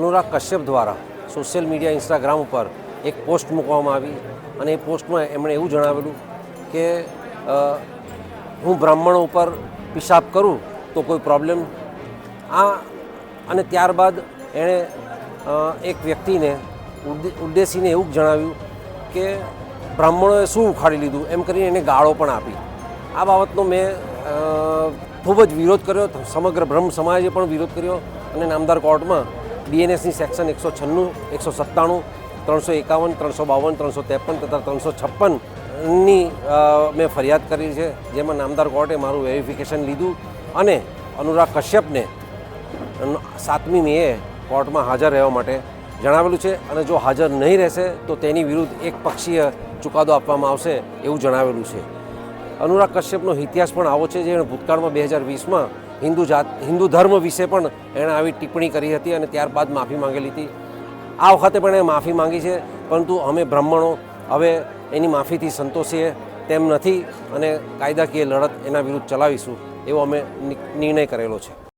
અનુરાગ કશ્યપ દ્વારા social media Instagram ઉપર એક પોસ્ટ મૂકવામાં આવી અને એ પોસ્ટમાં એમણે એવું જણાવેલું કે હું બ્રાહ્મણો ઉપર પિશાબ કરું તો કોઈ પ્રોબ્લેમ આ અને ત્યારબાદ એણે એક વ્યક્તિને ઉદ્દેશીને એવું જણાવ્યું કે બ્રાહ્મણોએ શું ઉખાડી લીધું? એમ કરીને એને ગાળો પણ આપી. આ બાબતનો મેં ખૂબ જ વિરોધ કર્યો. સમગ્ર બ્રહ્મ સમાજે પણ વિરોધ કર્યો અને નામદાર કોર્ટમાં બીએનએસની સેક્શન એકસો છન્નું, એકસો સત્તાણું, ત્રણસો એકાવન, ત્રણસો બાવન, ત્રણસો ત્રેપન તથા ત્રણસો છપ્પનની મેં ફરિયાદ કરી છે. જેમાં નામદાર કોર્ટે મારું વેરિફિકેશન લીધું અને અનુરાગ કશ્યપને સાતમી મેએ કોર્ટમાં હાજર રહેવા માટે જણાવેલું છે અને જો હાજર નહીં રહેશે તો તેની વિરુદ્ધ એક પક્ષીય ચુકાદો આપવામાં આવશે એવું જણાવેલું છે. અનુરાગ કશ્યપનો ઇતિહાસ પણ આવો છે જે એણે ભૂતકાળમાં બે હજાર વીસમાં હિન્દુ જાત, હિન્દુ ધર્મ વિશે પણ એણે આવી ટિપ્પણી કરી હતી અને ત્યારબાદ માફી માંગેલી હતી. આ વખતે પણ એણે માફી માંગી છે, પરંતુ અમે બ્રાહ્મણો, હવે એની માફીથી સંતોષીએ તેમ નથી અને કાયદાકીય લડત એના વિરુદ્ધ ચલાવીશું એવો અમે નિર્ણય કરેલો છે.